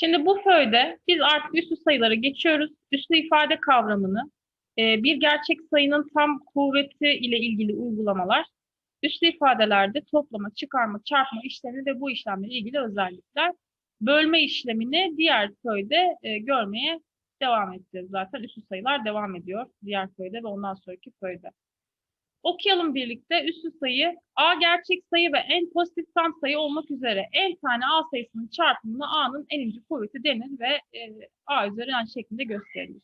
Şimdi bu föyde biz artık üslü sayılara geçiyoruz. Üslü ifade kavramını, e, bir gerçek sayının tam kuvveti ile ilgili uygulamalar, üslü ifadelerde toplama, çıkarma, çarpma işlemi ve bu işlemle ilgili özellikler. Bölme işlemini diğer köyde e, görmeye devam edeceğiz zaten. Üslü sayılar devam ediyor diğer köyde ve ondan sonraki köyde. Okuyalım birlikte üslü sayı A gerçek sayı ve en pozitif tam sayı olmak üzere n tane A sayısının çarpımına A'nın eninci kuvveti denir ve e, A üzeri n şeklinde gösterilir.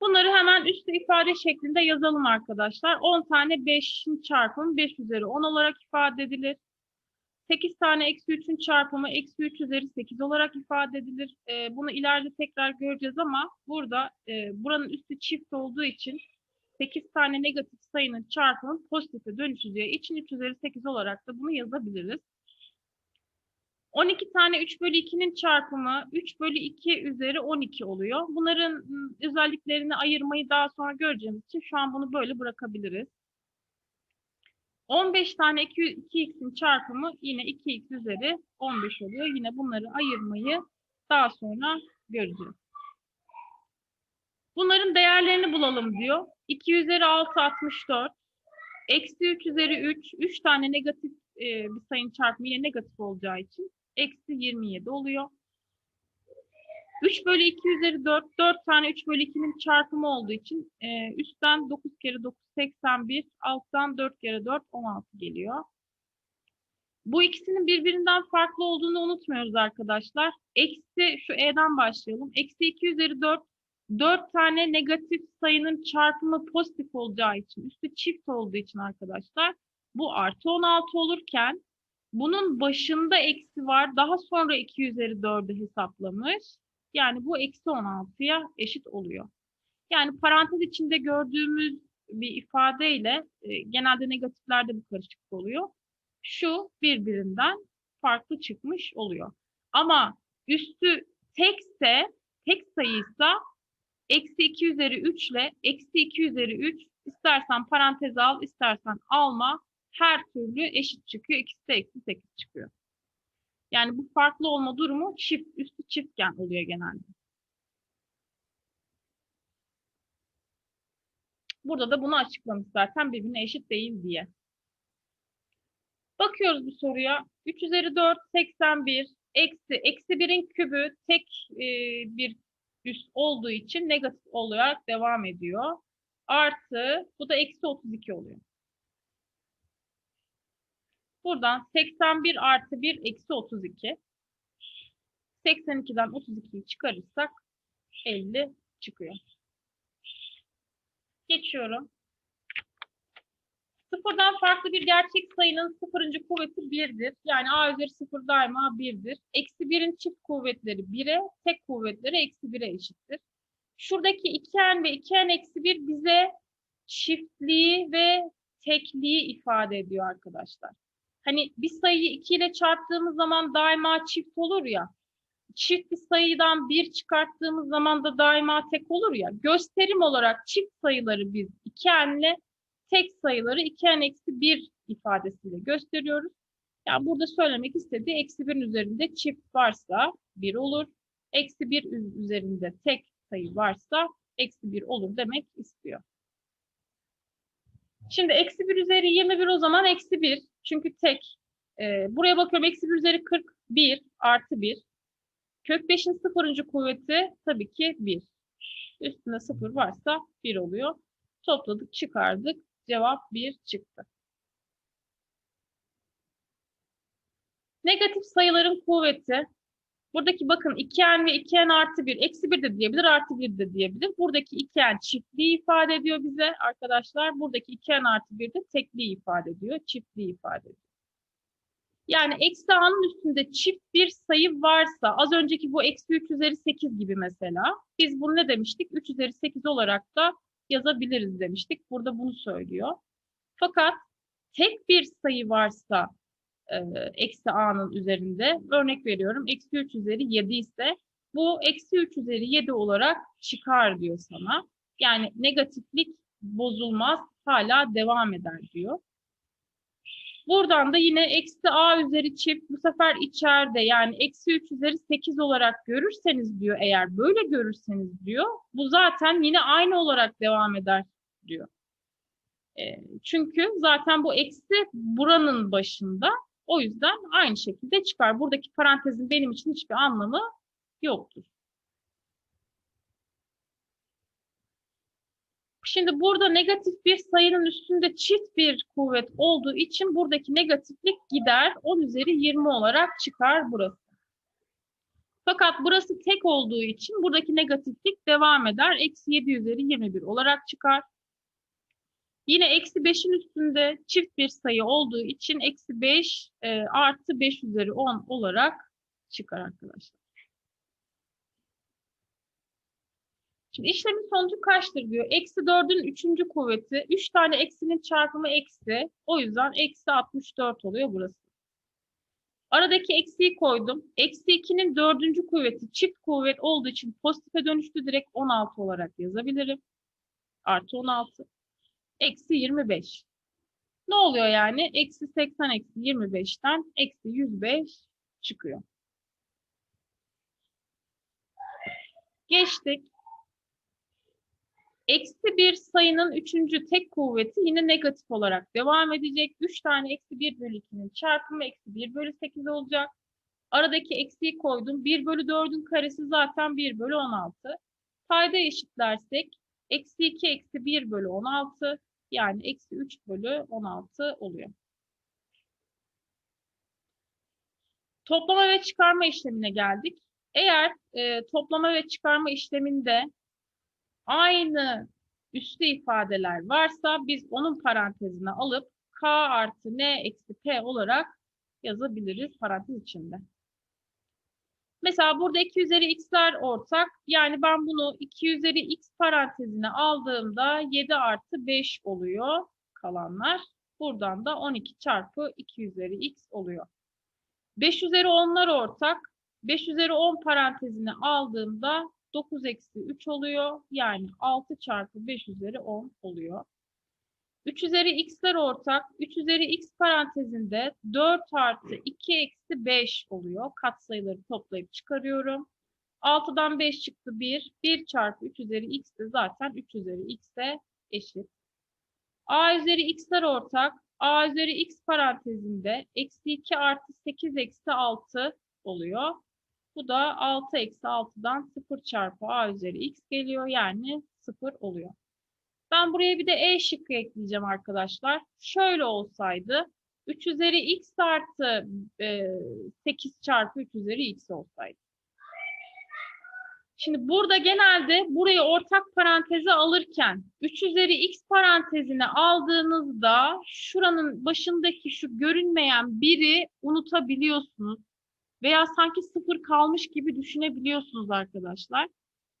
Bunları hemen üstü ifade şeklinde yazalım arkadaşlar. 10 tane 5'in çarpımı 5 üzeri 10 olarak ifade edilir. 8 tane eksi 3'ün çarpımı eksi 3 üzeri 8 olarak ifade edilir. E, bunu ileride tekrar göreceğiz ama burada e, buranın üstü çift olduğu için 8 tane negatif sayının çarpımı pozitife dönüşeceği için 3 üzeri 8 olarak da bunu yazabiliriz. 12 tane 3 bölü 2'nin çarpımı 3 bölü 2 üzeri 12 oluyor. Bunların ıı, özelliklerini ayırmayı daha sonra göreceğimiz için şu an bunu böyle bırakabiliriz. 15 tane 2x'in çarpımı yine 2x üzeri 15 oluyor. Yine bunları ayırmayı daha sonra göreceğiz. Bunların değerlerini bulalım diyor. 2 üzeri 6 64. Eksi 3 üzeri 3. 3 tane negatif e, bir sayının çarpımı yine negatif olacağı için eksi 27 oluyor. 3 bölü 2 üzeri 4. 4 tane 3 bölü 2'nin çarpımı olduğu için e, üstten 9 kere 9 81. Alttan 4 kere 4 16 geliyor. Bu ikisinin birbirinden farklı olduğunu unutmuyoruz arkadaşlar. Eksi şu E'den başlayalım. Eksi 2 üzeri 4 4 tane negatif sayının çarpımı pozitif olacağı için, üstü çift olduğu için arkadaşlar bu artı 16 olurken bunun başında eksi var. Daha sonra 2 üzeri 4'ü hesaplamış. Yani bu eksi 16'ya eşit oluyor. Yani parantez içinde gördüğümüz bir ifadeyle e, genelde negatiflerde bu karışıklık oluyor. Şu birbirinden farklı çıkmış oluyor. Ama üstü tekse, tek sayıysa Eksi 2 üzeri 3 ile eksi 2 üzeri 3 istersen parantez al istersen alma her türlü eşit çıkıyor. İkisi de eksi 8 çıkıyor. Yani bu farklı olma durumu çift, üstü çiftgen oluyor genelde. Burada da bunu açıklamış zaten birbirine eşit değil diye. Bakıyoruz bu soruya. 3 üzeri 4, 81, eksi, eksi 1'in kübü tek e, bir üst olduğu için negatif olarak devam ediyor. Artı bu da eksi 32 oluyor. Buradan 81 artı 1 eksi 32. 82'den 32'yi çıkarırsak 50 çıkıyor. Geçiyorum. Sıfırdan farklı bir gerçek sayının sıfırıncı kuvveti 1'dir. Yani a üzeri sıfır daima 1'dir. Eksi 1'in çift kuvvetleri 1'e, tek kuvvetleri eksi 1'e eşittir. Şuradaki 2n ve 2n eksi 1 bize çiftliği ve tekliği ifade ediyor arkadaşlar. Hani bir sayıyı 2 ile çarptığımız zaman daima çift olur ya. Çift bir sayıdan 1 çıkarttığımız zaman da daima tek olur ya. Gösterim olarak çift sayıları biz 2n ile tek sayıları 2n eksi 1 ifadesiyle gösteriyoruz. Yani burada söylemek istediği eksi 1'in üzerinde çift varsa 1 olur. Eksi 1 üzerinde tek sayı varsa eksi 1 olur demek istiyor. Şimdi eksi 1 üzeri 21 o zaman eksi 1. Çünkü tek. Ee, buraya bakıyorum eksi 1 üzeri 41 artı 1. Kök 5'in sıfırıncı kuvveti tabii ki 1. Üstünde 0 varsa 1 oluyor. Topladık çıkardık. Cevap 1 çıktı. Negatif sayıların kuvveti. Buradaki bakın 2n ve 2n artı 1, eksi 1 de diyebilir, artı 1 de diyebilir. Buradaki 2n çiftliği ifade ediyor bize arkadaşlar. Buradaki 2n artı 1 de tekliği ifade ediyor, çiftliği ifade ediyor. Yani eksi a'nın üstünde çift bir sayı varsa, az önceki bu eksi 3 üzeri 8 gibi mesela, biz bunu ne demiştik? 3 üzeri 8 olarak da yazabiliriz demiştik. Burada bunu söylüyor. Fakat tek bir sayı varsa e, eksi a'nın üzerinde örnek veriyorum. Eksi 3 üzeri 7 ise bu eksi 3 üzeri 7 olarak çıkar diyor sana. Yani negatiflik bozulmaz hala devam eder diyor. Buradan da yine eksi a üzeri çift bu sefer içeride yani eksi 3 üzeri 8 olarak görürseniz diyor eğer böyle görürseniz diyor bu zaten yine aynı olarak devam eder diyor. E, çünkü zaten bu eksi buranın başında o yüzden aynı şekilde çıkar. Buradaki parantezin benim için hiçbir anlamı yoktur. Şimdi burada negatif bir sayının üstünde çift bir kuvvet olduğu için buradaki negatiflik gider. 10 üzeri 20 olarak çıkar burası. Fakat burası tek olduğu için buradaki negatiflik devam eder. Eksi 7 üzeri 21 olarak çıkar. Yine eksi 5'in üstünde çift bir sayı olduğu için eksi 5 e, artı 5 üzeri 10 olarak çıkar arkadaşlar. Şimdi işlemin sonucu kaçtır diyor. Eksi 4'ün 3. kuvveti. 3 tane eksinin çarpımı eksi. O yüzden eksi 64 oluyor burası. Aradaki eksiyi koydum. Eksi 2'nin 4. kuvveti çift kuvvet olduğu için pozitife dönüştü. Direkt 16 olarak yazabilirim. Artı 16. Eksi 25. Ne oluyor yani? Eksi 80 eksi 25'ten eksi 105 çıkıyor. Geçtik. Eksi bir sayının üçüncü tek kuvveti yine negatif olarak devam edecek. Üç tane eksi bir bölü 2'nin çarpımı eksi bir bölü 8 olacak. Aradaki eksiği koydum. 1 bölü 4'ün karesi zaten 1 bölü 16. Payda eşitlersek eksi 2 eksi 1 bölü 16 yani eksi 3 bölü 16 oluyor. Toplama ve çıkarma işlemine geldik. Eğer e, toplama ve çıkarma işleminde aynı üslü ifadeler varsa biz onun parantezine alıp k artı n eksi p olarak yazabiliriz parantez içinde. Mesela burada 2 üzeri x'ler ortak. Yani ben bunu 2 üzeri x parantezine aldığımda 7 artı 5 oluyor kalanlar. Buradan da 12 çarpı 2 üzeri x oluyor. 5 üzeri 10'lar ortak. 5 üzeri 10 parantezine aldığımda 9 eksi 3 oluyor. Yani 6 çarpı 5 üzeri 10 oluyor. 3 üzeri x'ler ortak. 3 üzeri x parantezinde 4 artı 2 eksi 5 oluyor. Katsayıları toplayıp çıkarıyorum. 6'dan 5 çıktı 1. 1 çarpı 3 üzeri x de zaten 3 üzeri x'e eşit. a üzeri x'ler ortak. a üzeri x parantezinde eksi 2 artı 8 eksi 6 oluyor. Bu da 6 eksi 6'dan 0 çarpı a üzeri x geliyor. Yani 0 oluyor. Ben buraya bir de e şıkkı ekleyeceğim arkadaşlar. Şöyle olsaydı 3 üzeri x artı e, 8 çarpı 3 üzeri x olsaydı. Şimdi burada genelde burayı ortak paranteze alırken 3 üzeri x parantezine aldığınızda şuranın başındaki şu görünmeyen biri unutabiliyorsunuz. Veya sanki sıfır kalmış gibi düşünebiliyorsunuz arkadaşlar.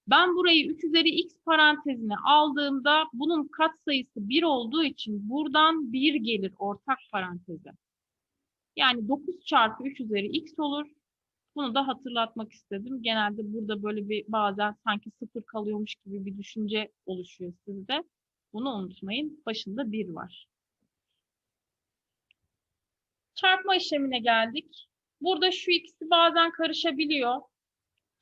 Ben burayı 3 üzeri x parantezine aldığımda bunun katsayısı 1 olduğu için buradan 1 gelir ortak paranteze. Yani 9 çarpı 3 üzeri x olur. Bunu da hatırlatmak istedim. Genelde burada böyle bir bazen sanki sıfır kalıyormuş gibi bir düşünce oluşuyor sizde. Bunu unutmayın. Başında 1 var. Çarpma işlemine geldik. Burada şu ikisi bazen karışabiliyor.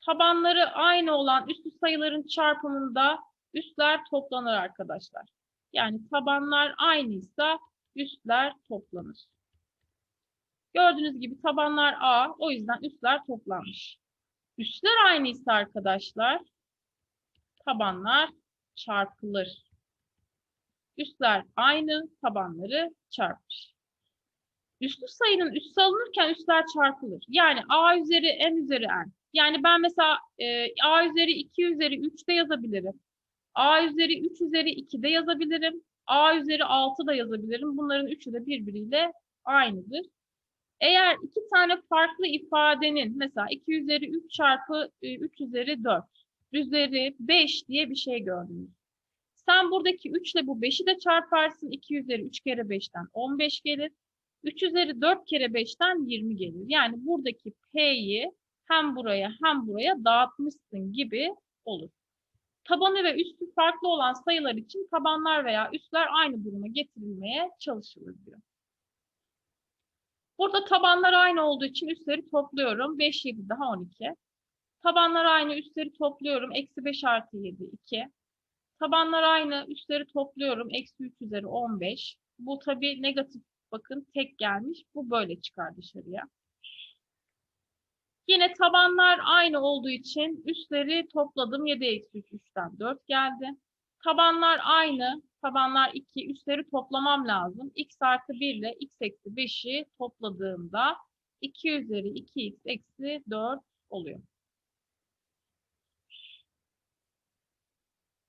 Tabanları aynı olan üslü sayıların çarpımında üstler toplanır arkadaşlar. Yani tabanlar aynıysa üstler toplanır. Gördüğünüz gibi tabanlar A, o yüzden üstler toplanmış. Üstler aynıysa arkadaşlar, tabanlar çarpılır. Üstler aynı, tabanları çarpmış. Üslü sayının üssü alınırken üstler çarpılır. Yani A üzeri n üzeri n. Yani ben mesela e, A üzeri 2 üzeri 3 de yazabilirim. A üzeri 3 üzeri 2 de yazabilirim. A üzeri 6 da yazabilirim. Bunların üçü de birbiriyle aynıdır. Eğer iki tane farklı ifadenin mesela 2 üzeri 3 çarpı 3 üzeri 4 üzeri 5 diye bir şey gördünüz. Sen buradaki 3 ile bu 5'i de çarparsın. 2 üzeri 3 kere 5'ten 15 gelir. 3 üzeri 4 kere 5'ten 20 gelir. Yani buradaki P'yi hem buraya hem buraya dağıtmışsın gibi olur. Tabanı ve üstü farklı olan sayılar için tabanlar veya üstler aynı duruma getirilmeye çalışılır diyor. Burada tabanlar aynı olduğu için üstleri topluyorum. 5, 7 daha 12. Tabanlar aynı, üstleri topluyorum. Eksi 5 artı 7, 2. Tabanlar aynı, üstleri topluyorum. Eksi 3 üzeri 15. Bu tabii negatif bakın tek gelmiş. Bu böyle çıkar dışarıya. Yine tabanlar aynı olduğu için üstleri topladım. 7 eksi 3, 3'ten 4 geldi. Tabanlar aynı. Tabanlar 2. Üstleri toplamam lazım. x artı 1 ile x eksi 5'i topladığımda 2 üzeri 2x eksi 4 oluyor.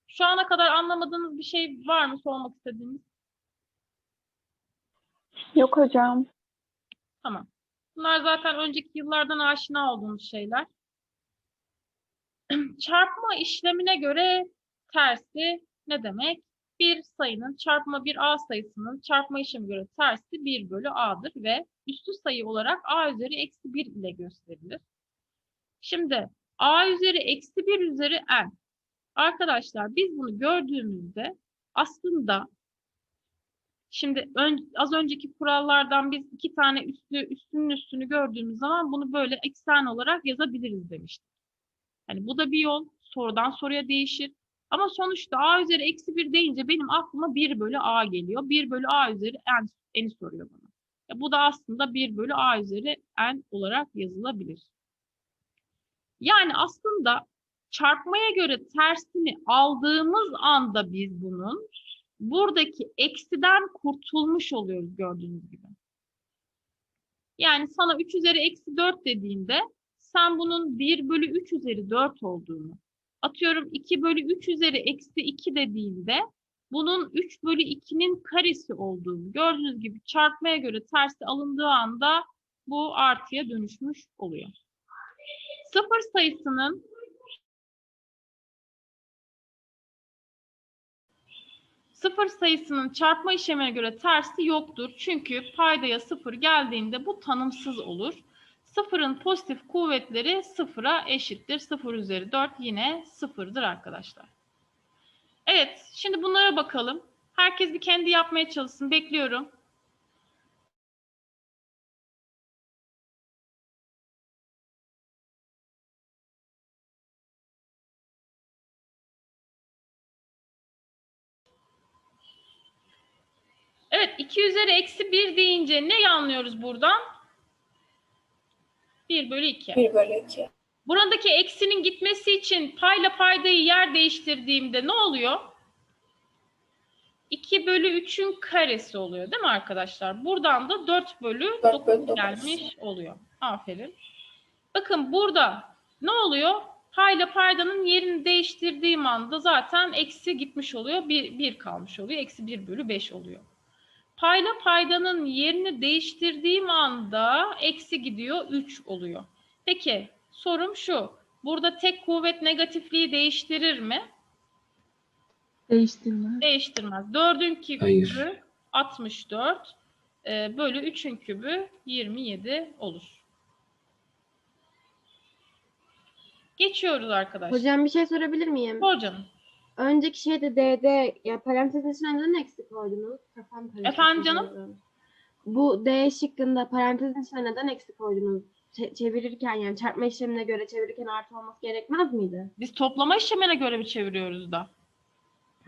Şu ana kadar anlamadığınız bir şey var mı sormak istediğiniz? Yok hocam. Tamam. Bunlar zaten önceki yıllardan aşina olduğumuz şeyler. Çarpma işlemine göre tersi ne demek? Bir sayının çarpma bir A sayısının çarpma işlemi göre tersi 1 bölü A'dır ve üstü sayı olarak A üzeri eksi 1 ile gösterilir. Şimdi A üzeri eksi 1 üzeri N. Arkadaşlar biz bunu gördüğümüzde aslında Şimdi ön- az önceki kurallardan biz iki tane üstü üstünün üstünü gördüğümüz zaman bunu böyle eksen olarak yazabiliriz demiştik. Hani bu da bir yol. Sorudan soruya değişir. Ama sonuçta a üzeri eksi 1 deyince benim aklıma 1 bölü a geliyor. 1 bölü a üzeri n, n'i soruyor bana. Ya bu da aslında 1 bölü a üzeri n olarak yazılabilir. Yani aslında çarpmaya göre tersini aldığımız anda biz bunun buradaki eksiden kurtulmuş oluyoruz gördüğünüz gibi. Yani sana 3 üzeri eksi 4 dediğinde sen bunun 1 bölü 3 üzeri 4 olduğunu, atıyorum 2 bölü 3 üzeri eksi 2 dediğinde bunun 3 bölü 2'nin karesi olduğunu gördüğünüz gibi çarpmaya göre tersi alındığı anda bu artıya dönüşmüş oluyor. Sıfır sayısının Sıfır sayısının çarpma işlemine göre tersi yoktur. Çünkü paydaya sıfır geldiğinde bu tanımsız olur. Sıfırın pozitif kuvvetleri sıfıra eşittir. Sıfır üzeri 4 yine sıfırdır arkadaşlar. Evet, şimdi bunlara bakalım. Herkes bir kendi yapmaya çalışsın. Bekliyorum. 2 üzeri eksi 1 deyince ne anlıyoruz buradan? 1 bölü 2. 1 bölü 2. Buradaki eksinin gitmesi için payla paydayı yer değiştirdiğimde ne oluyor? 2 bölü 3'ün karesi oluyor değil mi arkadaşlar? Buradan da 4 bölü 4 9 bölü 9. gelmiş oluyor. Aferin. Bakın burada ne oluyor? Payla paydanın yerini değiştirdiğim anda zaten eksi gitmiş oluyor. 1, 1 kalmış oluyor. Eksi 1 bölü 5 oluyor. Payla paydanın yerini değiştirdiğim anda eksi gidiyor 3 oluyor. Peki sorum şu. Burada tek kuvvet negatifliği değiştirir mi? Değiştirme. Değiştirmez. 4'ün kübü Hayır. 64 e, bölü 3'ün kübü 27 olur. Geçiyoruz arkadaşlar. Hocam bir şey sorabilir miyim? Sor canım. Önceki şeyde D'de ya parantezin içine neden eksi koydunuz? Kafam karıştı. Efendim canım? sanırım. Bu D şıkkında parantezin içine neden eksi koydunuz? Çe- çevirirken yani çarpma işlemine göre çevirirken artı olması gerekmez miydi? Biz toplama işlemine göre mi çeviriyoruz da?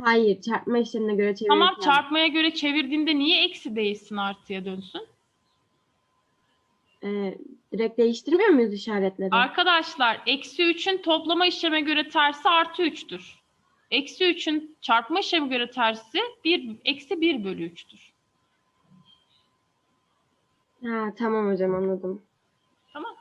Hayır, çarpma işlemine göre çevirirken. Tamam çarpmaya göre çevirdiğinde niye eksi değişsin artıya dönsün? Ee, direkt değiştirmiyor muyuz işaretleri? Arkadaşlar eksi 3'ün toplama işleme göre tersi artı 3'tür. Eksi 3'ün çarpma işlemi göre tersi 1, eksi 1 bölü 3'tür. Ha, tamam hocam anladım. Tamam.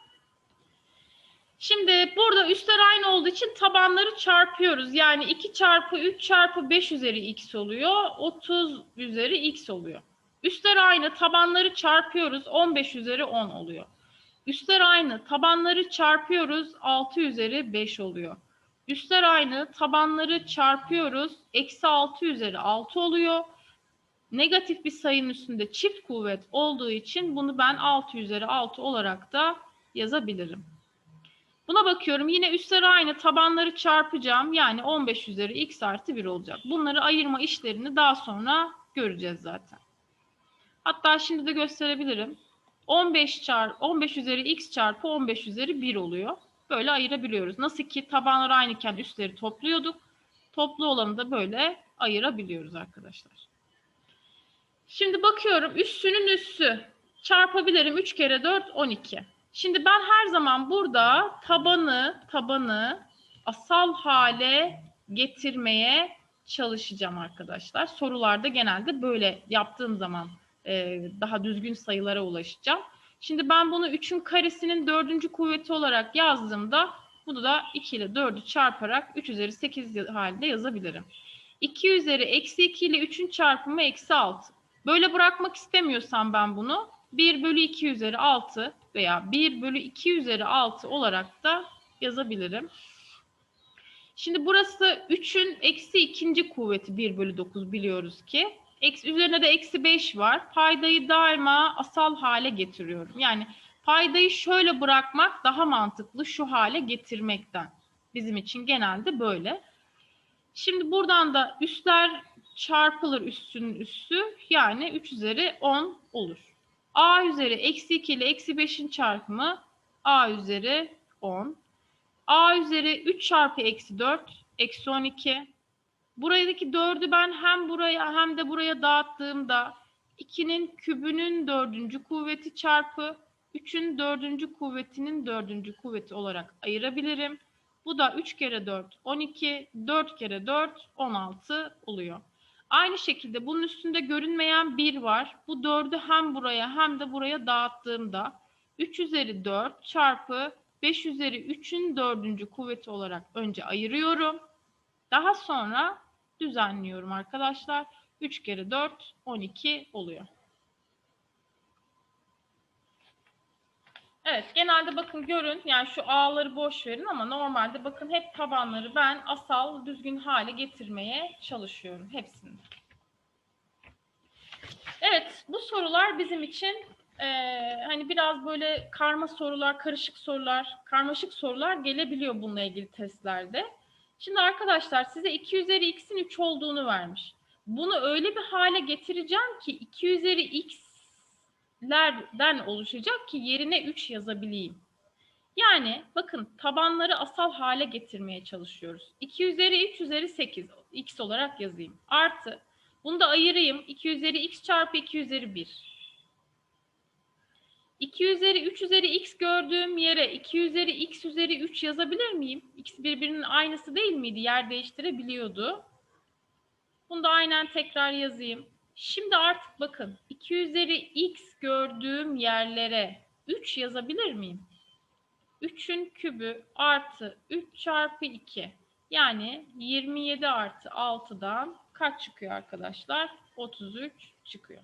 Şimdi burada üstler aynı olduğu için tabanları çarpıyoruz. Yani 2 çarpı 3 çarpı 5 üzeri x oluyor. 30 üzeri x oluyor. Üstler aynı tabanları çarpıyoruz. 15 üzeri 10 oluyor. Üstler aynı tabanları çarpıyoruz. 6 üzeri 5 oluyor. Üstler aynı tabanları çarpıyoruz. Eksi 6 üzeri 6 oluyor. Negatif bir sayının üstünde çift kuvvet olduğu için bunu ben 6 üzeri 6 olarak da yazabilirim. Buna bakıyorum. Yine üstler aynı tabanları çarpacağım. Yani 15 üzeri x artı 1 olacak. Bunları ayırma işlerini daha sonra göreceğiz zaten. Hatta şimdi de gösterebilirim. 15 çarpı 15 üzeri x çarpı 15 üzeri 1 oluyor. Böyle ayırabiliyoruz. Nasıl ki tabanlar aynıken üstleri topluyorduk. Toplu olanı da böyle ayırabiliyoruz arkadaşlar. Şimdi bakıyorum üssünün üssü çarpabilirim 3 kere 4 12. Şimdi ben her zaman burada tabanı tabanı asal hale getirmeye çalışacağım arkadaşlar. Sorularda genelde böyle yaptığım zaman e, daha düzgün sayılara ulaşacağım. Şimdi ben bunu 3'ün karesinin dördüncü kuvveti olarak yazdığımda bunu da 2 ile 4'ü çarparak 3 üzeri 8 halinde yazabilirim. 2 üzeri eksi 2 ile 3'ün çarpımı eksi 6. Böyle bırakmak istemiyorsam ben bunu 1 bölü 2 üzeri 6 veya 1 bölü 2 üzeri 6 olarak da yazabilirim. Şimdi burası 3'ün eksi ikinci kuvveti 1 bölü 9 biliyoruz ki. Eksi, üzerine de eksi 5 var. Paydayı daima asal hale getiriyorum. Yani paydayı şöyle bırakmak daha mantıklı şu hale getirmekten. Bizim için genelde böyle. Şimdi buradan da üstler çarpılır üstünün üssü. Yani 3 üzeri 10 olur. A üzeri eksi 2 ile eksi 5'in çarpımı A üzeri 10. A üzeri 3 çarpı eksi 4 eksi 12. Buradaki 4'ü ben hem buraya hem de buraya dağıttığımda 2'nin kübünün dördüncü kuvveti çarpı 3'ün dördüncü kuvvetinin dördüncü kuvveti olarak ayırabilirim. Bu da 3 kere 4 12, 4 kere 4 16 oluyor. Aynı şekilde bunun üstünde görünmeyen 1 var. Bu 4'ü hem buraya hem de buraya dağıttığımda 3 üzeri 4 çarpı 5 üzeri 3'ün dördüncü kuvveti olarak önce ayırıyorum. Daha sonra düzenliyorum arkadaşlar. 3 kere 4 12 oluyor. Evet genelde bakın görün yani şu A'ları boş verin ama normalde bakın hep tabanları ben asal düzgün hale getirmeye çalışıyorum hepsini. Evet bu sorular bizim için eee, hani biraz böyle karma sorular, karışık sorular, karmaşık sorular gelebiliyor bununla ilgili testlerde. Şimdi arkadaşlar size 2 üzeri x'in 3 olduğunu vermiş. Bunu öyle bir hale getireceğim ki 2 üzeri x'lerden oluşacak ki yerine 3 yazabileyim. Yani bakın tabanları asal hale getirmeye çalışıyoruz. 2 üzeri 3 üzeri 8 x olarak yazayım. Artı bunu da ayırayım. 2 üzeri x çarpı 2 üzeri 1. 2 üzeri 3 üzeri x gördüğüm yere 2 üzeri x üzeri 3 yazabilir miyim? X birbirinin aynısı değil miydi? Yer değiştirebiliyordu. Bunu da aynen tekrar yazayım. Şimdi artık bakın 2 üzeri x gördüğüm yerlere 3 yazabilir miyim? 3'ün kübü artı 3 çarpı 2. Yani 27 artı 6'dan kaç çıkıyor arkadaşlar? 33 çıkıyor.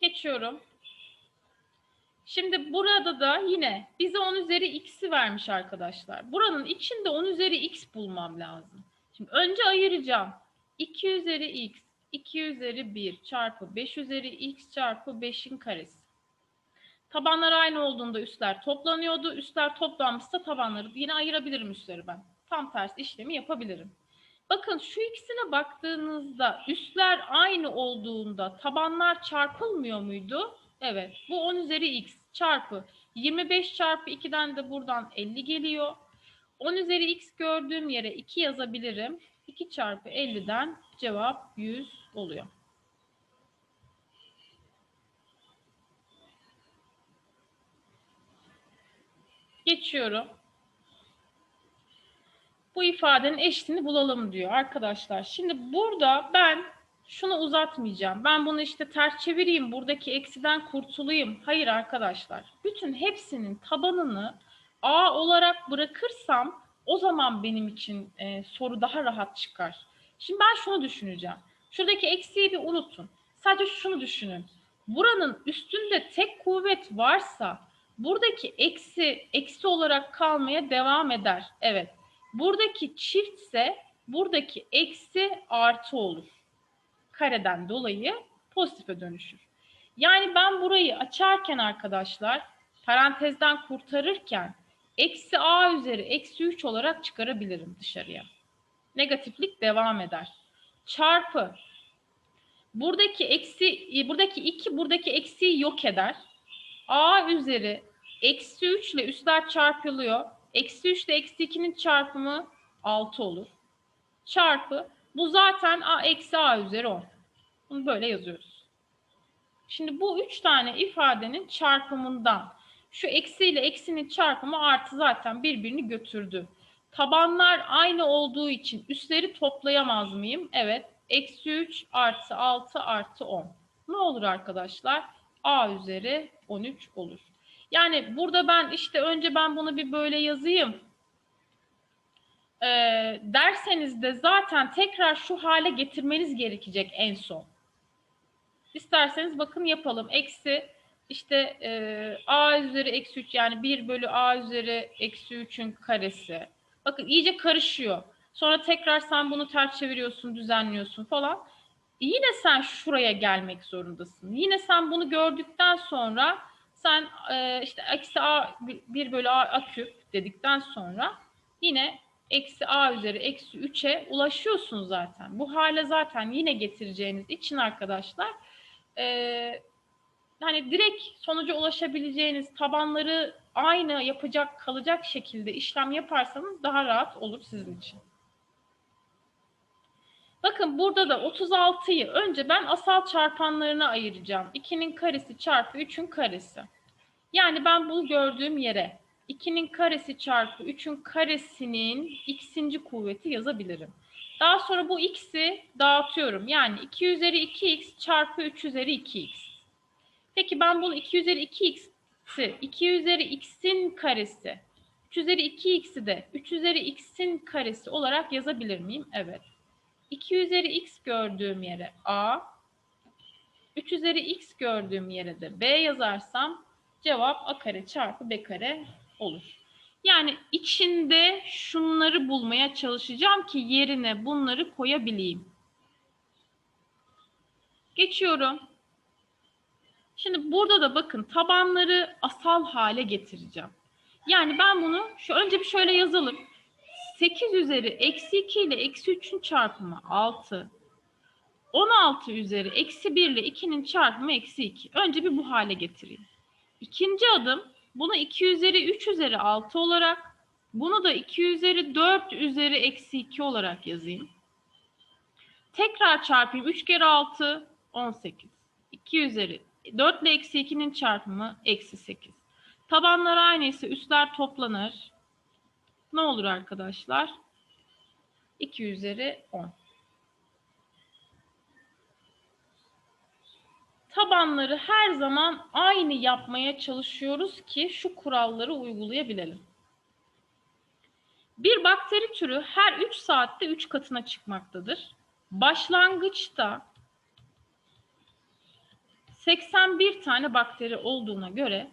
Geçiyorum. Şimdi burada da yine bize 10 üzeri x'i vermiş arkadaşlar. Buranın içinde 10 üzeri x bulmam lazım. Şimdi önce ayıracağım. 2 üzeri x, 2 üzeri 1 çarpı 5 üzeri x çarpı 5'in karesi. Tabanlar aynı olduğunda üstler toplanıyordu. Üstler toplanmışsa tabanları yine ayırabilirim üstleri ben. Tam tersi işlemi yapabilirim. Bakın şu ikisine baktığınızda üstler aynı olduğunda tabanlar çarpılmıyor muydu? Evet. Bu 10 üzeri x çarpı 25 çarpı 2'den de buradan 50 geliyor. 10 üzeri x gördüğüm yere 2 yazabilirim. 2 çarpı 50'den cevap 100 oluyor. Geçiyorum. Bu ifadenin eşitini bulalım diyor arkadaşlar. Şimdi burada ben şunu uzatmayacağım. Ben bunu işte ters çevireyim. Buradaki eksiden kurtulayım. Hayır arkadaşlar. Bütün hepsinin tabanını A olarak bırakırsam o zaman benim için e, soru daha rahat çıkar. Şimdi ben şunu düşüneceğim. Şuradaki eksiği bir unutun. Sadece şunu düşünün. Buranın üstünde tek kuvvet varsa buradaki eksi eksi olarak kalmaya devam eder. Evet. Buradaki çiftse buradaki eksi artı olur. Kareden dolayı pozitife dönüşür. Yani ben burayı açarken arkadaşlar parantezden kurtarırken eksi a üzeri eksi 3 olarak çıkarabilirim dışarıya. Negatiflik devam eder. Çarpı buradaki eksi e, buradaki 2 buradaki eksiği yok eder. A üzeri eksi 3 ile üstler çarpılıyor. Eksi 3 ile eksi 2'nin çarpımı 6 olur. Çarpı bu zaten A eksi A üzeri 10. Bunu böyle yazıyoruz. Şimdi bu üç tane ifadenin çarpımından şu eksi ile eksinin çarpımı artı zaten birbirini götürdü. Tabanlar aynı olduğu için üstleri toplayamaz mıyım? Evet. Eksi 3 artı 6 artı 10. Ne olur arkadaşlar? A üzeri 13 olur. Yani burada ben işte önce ben bunu bir böyle yazayım. Ee, derseniz de zaten tekrar şu hale getirmeniz gerekecek en son. İsterseniz bakın yapalım. Eksi işte e, a üzeri eksi 3 yani 1 bölü a üzeri eksi 3'ün karesi. Bakın iyice karışıyor. Sonra tekrar sen bunu ters çeviriyorsun, düzenliyorsun falan. Yine sen şuraya gelmek zorundasın. Yine sen bunu gördükten sonra sen e, işte eksi a 1 bölü a, a küp dedikten sonra yine eksi a üzeri eksi 3'e ulaşıyorsun zaten. Bu hale zaten yine getireceğiniz için arkadaşlar e, hani direkt sonuca ulaşabileceğiniz tabanları aynı yapacak kalacak şekilde işlem yaparsanız daha rahat olur sizin için. Bakın burada da 36'yı önce ben asal çarpanlarına ayıracağım. 2'nin karesi çarpı 3'ün karesi. Yani ben bunu gördüğüm yere 2'nin karesi çarpı 3'ün karesinin x'inci kuvveti yazabilirim. Daha sonra bu x'i dağıtıyorum. Yani 2 üzeri 2x çarpı 3 üzeri 2x. Peki ben bunu 2 üzeri 2x'i 2 üzeri x'in karesi 3 üzeri 2x'i de 3 üzeri x'in karesi olarak yazabilir miyim? Evet. 2 üzeri x gördüğüm yere a 3 üzeri x gördüğüm yere de b yazarsam cevap a kare çarpı b kare olur. Yani içinde şunları bulmaya çalışacağım ki yerine bunları koyabileyim. Geçiyorum. Şimdi burada da bakın tabanları asal hale getireceğim. Yani ben bunu şu önce bir şöyle yazalım. 8 üzeri eksi 2 ile eksi 3'ün çarpımı 6. 16 üzeri eksi 1 ile 2'nin çarpımı eksi 2. Önce bir bu hale getireyim. İkinci adım bunu 2 üzeri 3 üzeri 6 olarak bunu da 2 üzeri 4 üzeri eksi 2 olarak yazayım. Tekrar çarpayım. 3 kere 6 18. 2 üzeri 4 ile eksi 2'nin çarpımı eksi 8. Tabanlar aynıysa üstler toplanır. Ne olur arkadaşlar? 2 üzeri 10. Tabanları her zaman aynı yapmaya çalışıyoruz ki şu kuralları uygulayabilelim. Bir bakteri türü her 3 saatte 3 katına çıkmaktadır. Başlangıçta 81 tane bakteri olduğuna göre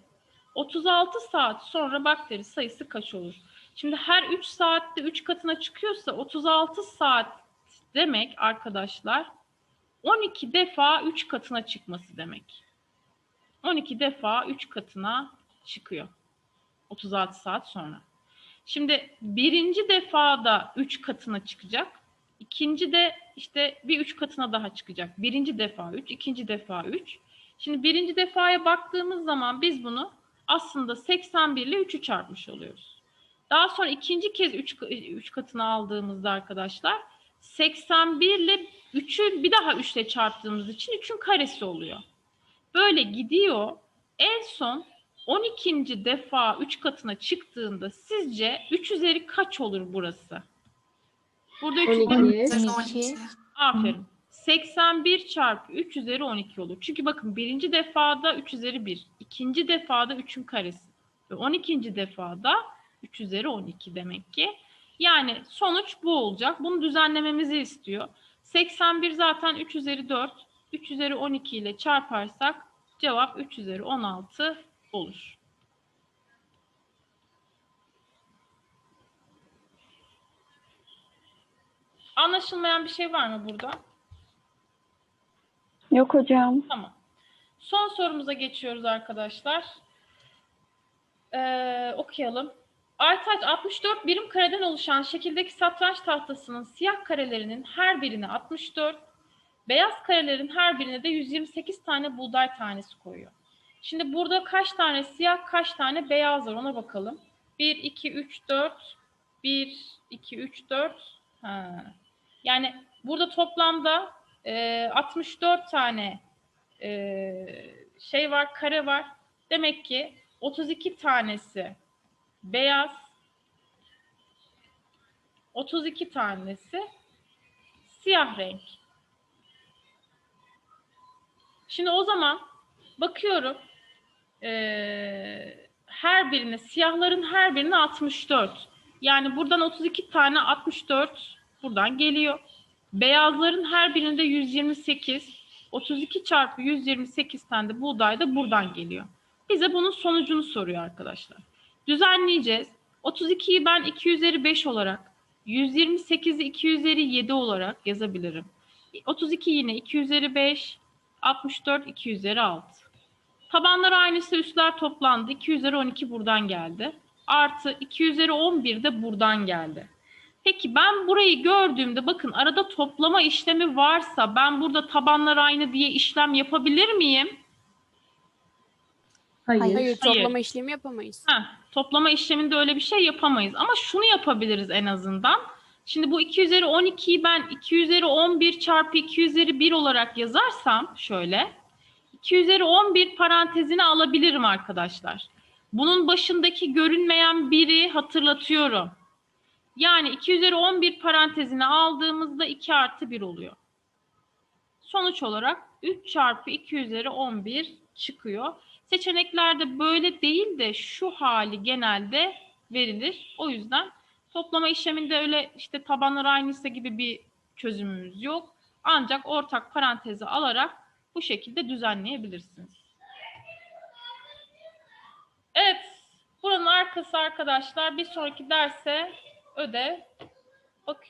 36 saat sonra bakteri sayısı kaç olur? Şimdi her 3 saatte 3 katına çıkıyorsa 36 saat demek arkadaşlar 12 defa 3 katına çıkması demek. 12 defa 3 katına çıkıyor. 36 saat sonra. Şimdi birinci defada 3 katına çıkacak. İkinci de işte bir 3 katına daha çıkacak. Birinci defa 3, ikinci defa 3. Şimdi birinci defaya baktığımız zaman biz bunu aslında 81 ile 3'ü çarpmış oluyoruz. Daha sonra ikinci kez 3 3 katına aldığımızda arkadaşlar 81 ile 3'ü bir daha 3 ile çarptığımız için 3'ün karesi oluyor. Böyle gidiyor. En son 12. defa 3 katına çıktığında sizce 3 üzeri kaç olur burası? Burada 3 üzeri 12. Aferin. 81 çarpı 3 üzeri 12 olur. Çünkü bakın birinci defada 3 üzeri 1. ikinci defada 3'ün karesi. Ve 12. defada 3 üzeri 12 demek ki. Yani sonuç bu olacak. Bunu düzenlememizi istiyor. 81 zaten 3 üzeri 4. 3 üzeri 12 ile çarparsak cevap 3 üzeri 16 olur. Anlaşılmayan bir şey var mı burada? Yok hocam. Tamam. Son sorumuza geçiyoruz arkadaşlar. Ee, okuyalım. Aytaç 64 birim kareden oluşan şekildeki satranç tahtasının siyah karelerinin her birine 64, Beyaz karelerin her birine de 128 tane buğday tanesi koyuyor. Şimdi burada kaç tane siyah, kaç tane beyaz var ona bakalım. 1, 2, 3, 4. 1, 2, 3, 4. Ha. Yani burada toplamda e, 64 tane e, şey var, kare var. Demek ki 32 tanesi beyaz, 32 tanesi siyah renk. Şimdi o zaman bakıyorum eee, her birine siyahların her birine 64. Yani buradan 32 tane 64 buradan geliyor. Beyazların her birinde 128. 32 çarpı 128 tane de buğday da buradan geliyor. Bize bunun sonucunu soruyor arkadaşlar. Düzenleyeceğiz. 32'yi ben 2 üzeri 5 olarak, 128'i 2 üzeri 7 olarak yazabilirim. 32 yine 2 üzeri 5, 64 2 üzeri 6. Tabanlar aynısı üstler toplandı. 2 üzeri 12 buradan geldi. Artı 2 üzeri 11 de buradan geldi. Peki ben burayı gördüğümde bakın arada toplama işlemi varsa ben burada tabanlar aynı diye işlem yapabilir miyim? Hayır. Hayır, Hayır. toplama işlemi yapamayız. Heh, toplama işleminde öyle bir şey yapamayız. Ama şunu yapabiliriz en azından. Şimdi bu 2 üzeri 12'yi ben 2 üzeri 11 çarpı 2 üzeri 1 olarak yazarsam şöyle. 2 üzeri 11 parantezine alabilirim arkadaşlar. Bunun başındaki görünmeyen biri hatırlatıyorum. Yani 2 üzeri 11 parantezine aldığımızda 2 artı 1 oluyor. Sonuç olarak 3 çarpı 2 üzeri 11 çıkıyor. Seçeneklerde böyle değil de şu hali genelde verilir. O yüzden toplama işleminde öyle işte tabanlar aynıysa gibi bir çözümümüz yok. Ancak ortak parantezi alarak bu şekilde düzenleyebilirsiniz. Evet, buranın arkası arkadaşlar bir sonraki derse ödev bakıyor.